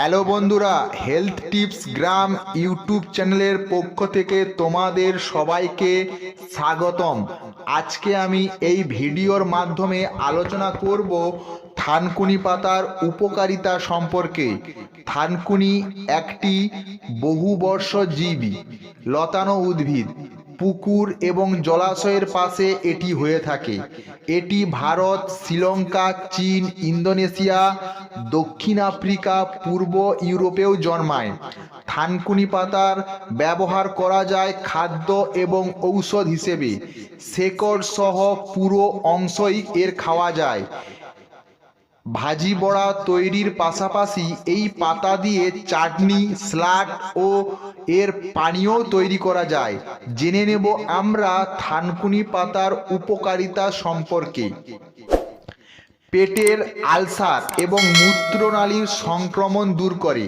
Hello বন্ধুরা health tips গ্রাম YouTube চ্যানেলের পক্ষ থেকে তোমাদের সবাইকে স্বাগতম। আজকে আমি এই ভিডিওর মাধ্যমে আলোচনা করব থানকুনি পাতার উপকারিতা সম্পর্কে। থানকুনি একটি বহুবর্ষজীবী, লতানো উদ্ভিদ। পুকুর এবং জলাশয়ের পাশে এটি হয়ে থাকে। এটি ভারত, শ্রীলঙ্কা, চীন, ইন্দোনেশিয়া, দক্ষিণ আফ্রিকা, পূর্ব ইউরোপেও জন্মায়। থানকুনি পাতার ব্যবহার করা যায় খাদ্য এবং ঔষধ হিসেবে। শেকড় সহ পুরো অংশই এর খাওয়া যায়। ভাজি বড়া তৈরির পাশাপাশি এই পাতা দিয়ে চাটনি, স্লাড ও এর পানীয় তৈরি করা যায়। জেনে নেব আমরা থানকুনি পাতার উপকারিতা সম্পর্কে। পেটের আলসার এবং মূত্রনালীর সংক্রমণ দূর করে।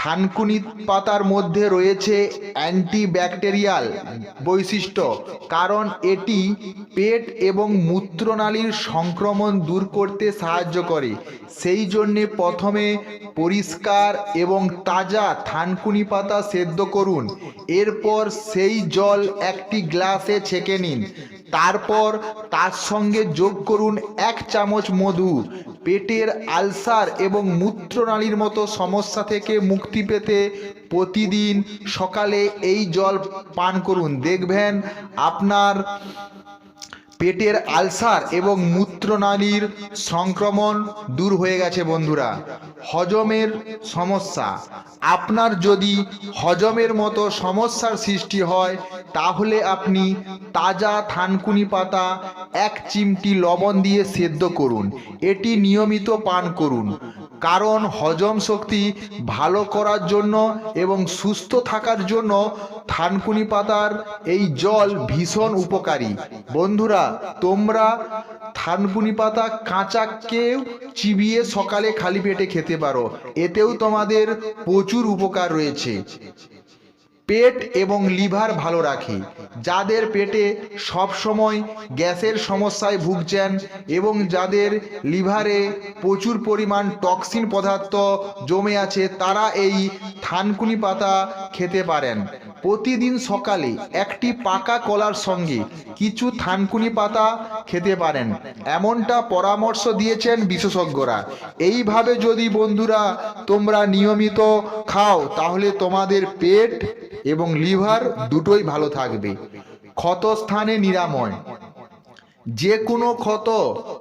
থানকুনি পাতার মধ্যে রয়েছে অ্যান্টিব্যাকটেরিয়াল বৈশিষ্ট্য, কারণ এটি পেট এবং মূত্রনালীর সংক্রমণ দূর করতে সাহায্য করে। সেই জন্যে প্রথমে পরিষ্কার এবং তাজা থানকুনি পাতা সেদ্ধ করুন। এরপর সেই জল একটি গ্লাসে ছেঁকে নিন। তারপর তার সঙ্গে যোগ করুন এক চামচ মধু। পেটের আলসার এবং মূত্রনালীর মতো সমস্যা থেকে মুক্তি পেতে প্রতিদিন সকালে এই জল পান করুন। দেখবেন আপনার পেটের আলসার এবং মূত্রনালীর সংক্রমণ দূর হয়ে গেছে বন্ধুরা। হজমের সমস্যা। আপনার যদি হজমের মতো সমস্যার সৃষ্টি হয় তাহলে আপনি তাজা থানকুনি পাতা, এক চিমটি লবণ দিয়ে সেদ্ধ করুন। এটি নিয়মিত পান করুন। কারণ হজম শক্তি ভালো করার জন্য এবং সুস্থ থাকার জন্য থানকুনি পাতার এই জল ভীষণ উপকারী। বন্ধুরা, তোমরা থানকুনি পাতা কাঁচা কেউ চিবিয়ে সকালে খালি পেটে খেতে পারো। এতেও তোমাদের প্রচুর উপকার রয়েছে। পেট এবং লিভার ভালো রাখে, যাদের পেটে সব সময় গ্যাসের সমস্যায় ভুগছেন এবং যাদের লিভারে প্রচুর পরিমাণ টক্সিন পদার্থ জমে আছে, তারা এই থানকুনি পাতা খেতে পারেন। প্রতিদিন সকালে একটি পাকা কলার সঙ্গে কিছু থানকুনি পাতা খেতে পারেন। এমনটা পরামর্শ দিয়েছেন বিশেষজ্ঞরা। এইভাবে যদি বন্ধুরা তোমরা নিয়মিত খাও, তাহলে তোমাদের পেট এবং লিভার দুটোই ভালো থাকবে। ক্ষতস্থানে নিরাময়। যে কোনো ক্ষত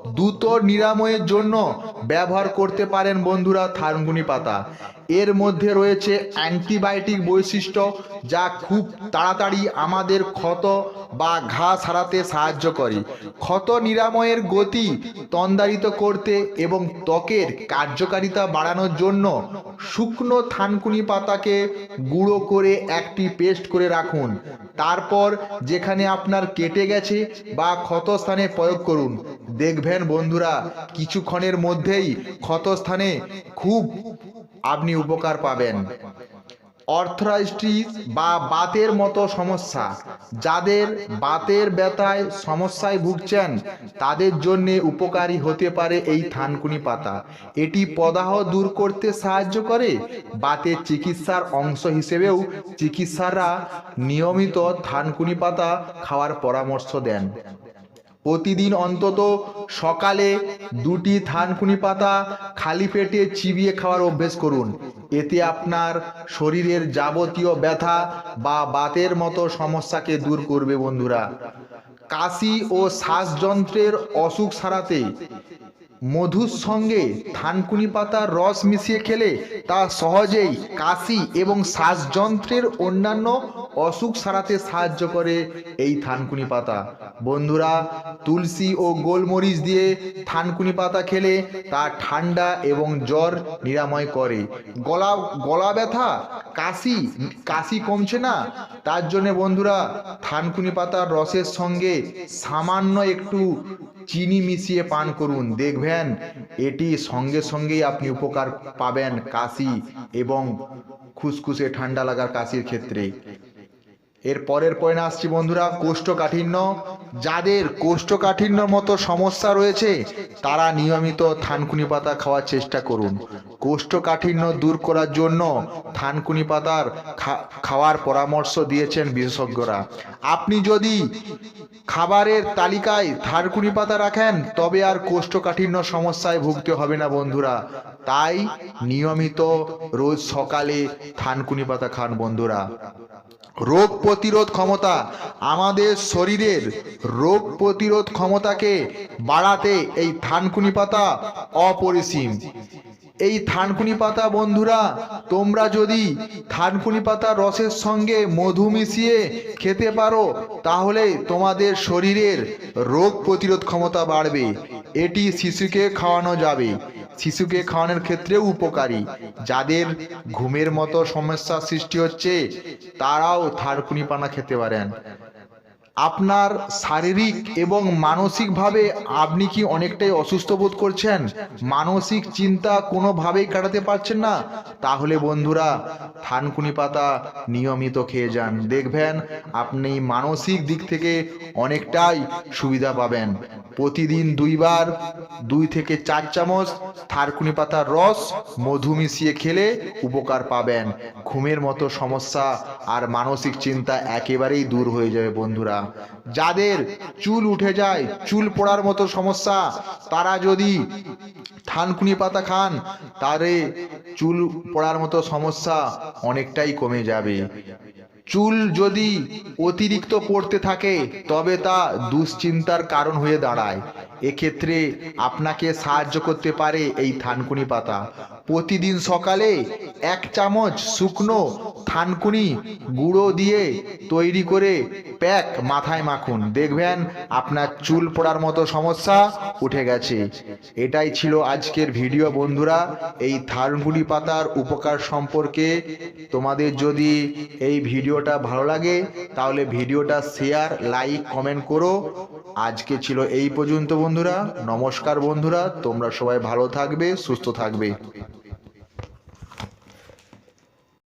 দ্রুত নিরাময়ের জন্য ব্যবহার করতে পারেন বন্ধুরা থানকুনি পাতা। এর মধ্যে রয়েছে অ্যান্টিবায়োটিক বৈশিষ্ট্য যা খুব তাড়াতাড়ি আমাদের ক্ষত বা ঘা সারাতে সাহায্য করে। ক্ষত নিরাময়ের গতি তন্দারিত করতে এবং ত্বকের কার্যকারিতা বাড়ানোর জন্য শুকনো থানকুনি পাতাকে গুঁড়ো করে একটি পেস্ট করে রাখুন। তারপর যেখানে আপনার কেটে গেছে বা ক্ষতস্থানে প্রয়োগ করুন। দেখবেন বন্ধুরা, কিছুক্ষণের মধ্যেই ক্ষতস্থানে খুব আপনি উপকার পাবেন। অর্থরাইস্ট্রিস বা বাতের মতো সমস্যা, যাদের বাতের ব্যথায় সমস্যায় ভুগছেন, তাদের জন্য উপকারী হতে পারে এই থানকুনি পাতা। এটি প্রদাহ দূর করতে সাহায্য করে। বাতের চিকিৎসার অংশ হিসেবেও চিকিৎসারা নিয়মিত থানকুনি পাতা খাওয়ার পরামর্শ দেন। প্রতিদিন অন্তত সকালে দুটি থানকুনি পাতা খালি পেটে চিবিয়ে খাওয়ার অভ্যেস করুন। এতে আপনার শরীরের যাবতীয় ব্যথা বা বাতের মতো সমস্যাকে দূর করবে বন্ধুরা। কাশি ও শ্বাসযন্ত্রের অসুখ সারাতে মধুর সঙ্গে থানকুনি পাতার রস মিশিয়ে খেলে তা সহজেই কাশি এবং শ্বাসযন্ত্রের অন্যান্য অসুখ সারাতে সাহায্য করে এই থানকুনি পাতা। বন্ধুরা, তুলসী ও গোলমরিচ দিয়ে থানকুনি পাতা খেলে তা ঠান্ডা এবং জ্বর নিরাময় করে। গলা গলা ব্যথা, কাশি কাশি কমছে না? তার জন্য বন্ধুরা, থানকুনি পাতার রসের সঙ্গে সামান্য একটু চিনি মিশিয়ে পান করুন। দেখবেন, এটি সঙ্গে সঙ্গেই আপনি উপকার পাবেন কাশি এবং খুসখুসে ঠান্ডা লাগার কাশির ক্ষেত্রে। এর পরের পয়েন্ট আসছি বন্ধুরা, কোষ্ঠকাঠিন্য। যাদের কোষ্ঠকাঠিন্য মতো সমস্যা রয়েছে, তারা নিয়মিত থানকুনি পাতা খাওয়ার চেষ্টা করুন। কোষ্ঠকাঠিন্য দূর করার জন্য থানকুনি পাতার খাওয়ার পরামর্শ দিয়েছেন বিশেষজ্ঞরা। আপনি যদি খাবারের তালিকায় থানকুনি পাতা রাখেন, তবে আর কোষ্ঠকাঠিন্য সমস্যায় ভুগতে হবে না বন্ধুরা। তাই নিয়মিত রোজ সকালে থানকুনি পাতা খান বন্ধুরা। রোগ প্রতিরোধ ক্ষমতা আমাদের শরীরের রোগ প্রতিরোধ ক্ষমতাকে বাড়াতে এই থানকুনি পাতা অপরিসীম। এই থানকুনি পাতা বন্ধুরা, তোমরা যদি থানকুনি পাতা রসের সঙ্গে মধু মিশিয়ে খেতে পারো, তাহলে তোমাদের শরীরের রোগ প্রতিরোধ ক্ষমতা বাড়বে। এটি শিশুকে খাওয়ানো যাবে। শিশুকে খাওয়ানোর ক্ষেত্রেও উপকারী। যাদের ঘুমের মতো সমস্যার সৃষ্টি হচ্ছে, তারাও থারকুনি পানা খেতে পারেন। আপনার শারীরিক এবং মানসিকভাবে আপনি কি অনেকটাই অসুস্থ বোধ করছেন? মানসিক চিন্তা কোনোভাবেই কাটাতে পারছেন না? তাহলে বন্ধুরা থানকুনি পাতা নিয়মিত খেয়ে যান। দেখবেন, আপনি মানসিক দিক থেকে অনেকটাই সুবিধা পাবেন। প্রতিদিন দুইবার, দুই থেকে চার চামচ থারকুনি পাতার রস মধু মিশিয়ে খেলে উপকার পাবেন। ঘুমের মতো সমস্যা আর মানসিক চিন্তা একেবারেই দূর হয়ে যাবে বন্ধুরা। যাদের চুল উঠে যায়, চুল পড়ার মতো সমস্যা, তারা যদি থানকুনি পাতা খান তারে চুল পড়ার মতো সমস্যা অনেকটাই কমে যাবে। চুল যদি অতিরিক্ত পড়তে থাকে, তবে তা দুশ্চিন্তার কারণ হয়ে দাঁড়ায়। এক্ষেত্রে আপনাকে সাহায্য করতে পারে এই থানকুনি পাতা। প্রতিদিন সকালে এক চামচ শুকনো থানকুনি গুঁড়ো দিয়ে তৈরি করে প্যাক মাথায় মাখুন। দেখবেন আপনার চুল পড়ার মতো সমস্যা উঠে গেছে। এটাই ছিল আজকের ভিডিও বন্ধুরা। এই থানকুনি পাতার উপকার সম্পর্কে তোমাদের যদি এই ভিডিওটা ভালো লাগে, তাহলে ভিডিওটা শেয়ার, লাইক, কমেন্ট করো। আজকে ছিল এই পর্যন্ত বন্ধুরা। নমস্কার বন্ধুরা। তোমরা সবাই ভালো থাকবে সুস্থ থাকবে।